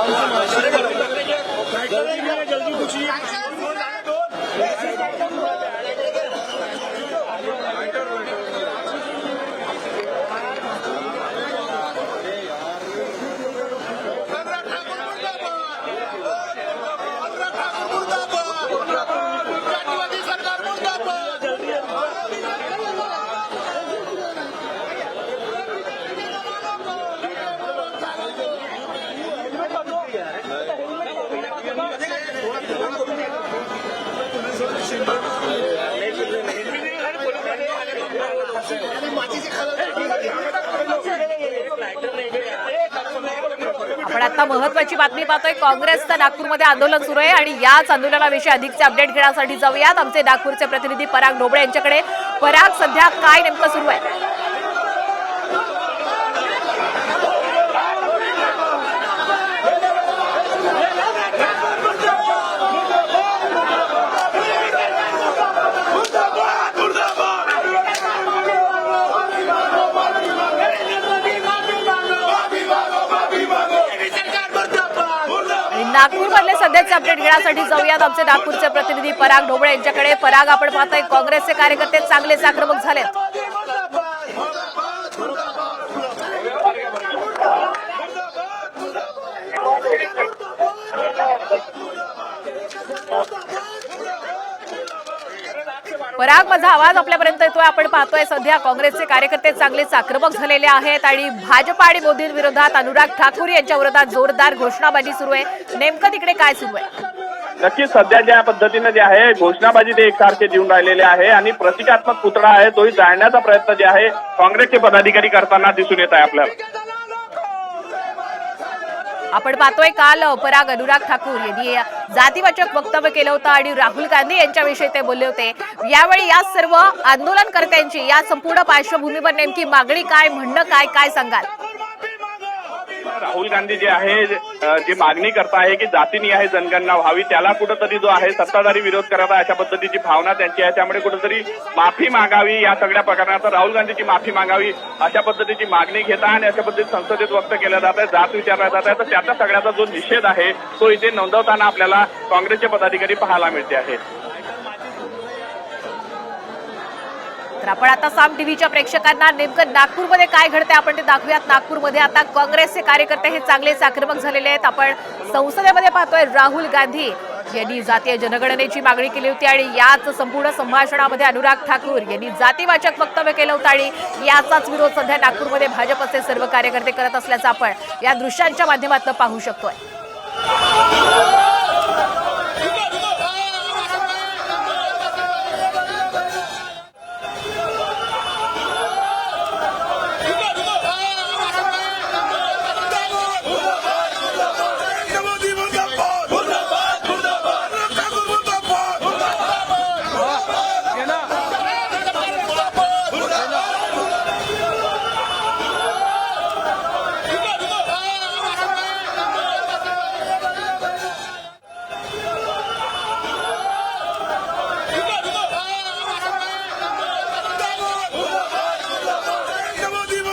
आपण आता महत्वाची बातमी पाहतोय. काँग्रेसचं नागपूरमध्ये आंदोलन सुरू आहे आणि याच आंदोलनाविषयी अधिकचे अपडेट घेण्यासाठी जाऊयात. आमचे नागपूरचे प्रतिनिधी पराग ढोबळे यांच्याकडे. पराग सध्या काय नेमकं सुरू आहे आणि नागपूरमधले सध्याचे अपडेट घेण्यासाठी जाऊयात आमचे नागपूरचे प्रतिनिधी पराग ढोबळे यांच्याकडे. पराग आपण पाहतोय काँग्रेसचे कार्यकर्ते चांगलेच आक्रमक झालेत. पराग माझा आवाज आपल्यापर्यंत येतोय. आपण पाहतोय सध्या काँग्रेसचे कार्यकर्ते चांगले आक्रमक झालेले आहेत आणि भाजपा आणि मोदींविरोधात अनुराग ठाकूर यांच्या विरोधात जोरदार घोषणाबाजी सुरू आहे. नेमकं तिकडे काय सुरू आहे? नक्कीच सध्या ज्या पद्धतीने जे आहे घोषणाबाजी ते एकसारखे देऊन राहिलेले आहे आणि प्रतिकात्मक पुतळा आहे तोही जाळण्याचा प्रयत्न जे आहे काँग्रेसचे पदाधिकारी करताना दिसून येत आहे आपल्याला. आपण पाहतोय काल पराग अनुराग ठाकूर यांनी जातीवाचक वक्तव्य केलं होतं आणि राहुल गांधी यांच्याविषयी ते बोलले होते. यावेळी या सर्व आंदोलनकर्त्यांची या संपूर्ण पार्श्वभूमीवर नेमकी मागणी काय म्हणणं काय काय सांगाल? राहुल गांधी जे आहे जी मागणी करत आहे की जातीनी आहे जनगणना व्हावी त्याला कुठंतरी जो आहे सत्ताधारी विरोध करत आहे अशा पद्धतीची भावना त्यांची आहे. त्यामुळे कुठंतरी माफी मागावी या सगळ्या प्रकरणात. राहुल गांधीची माफी मागावी अशा पद्धतीची मागणी घेता आणि अशा पद्धतीत संसदेत व्यक्त केलं जात आहे जात विचारला जात आहे तर त्याचा सगळ्याचा जो निषेध आहे तो इथे नोंदवताना आपल्याला काँग्रेसचे पदाधिकारी पाहायला मिळते आहे तर आपण आता साम टीव्हीच्या प्रेक्षकांना नेमकं नागपूरमध्ये काय घडतंय आपण ते दाखवूयात. नागपूरमध्ये आता काँग्रेसचे कार्यकर्ते हे चांगलेच आक्रमक झालेले आहेत. आपण संसदेमध्ये पाहतोय राहुल गांधी यांनी जातीय जनगणनेची मागणी केली होती आणि याच संपूर्ण संभाषणामध्ये अनुराग ठाकूर यांनी जातीवाचक वक्तव्य केलं होतं आणि याचाच विरोध सध्या नागपूरमध्ये भाजपचे सर्व कार्यकर्ते करत असल्याचं आपण या दृश्यांच्या माध्यमातून पाहू शकतोय.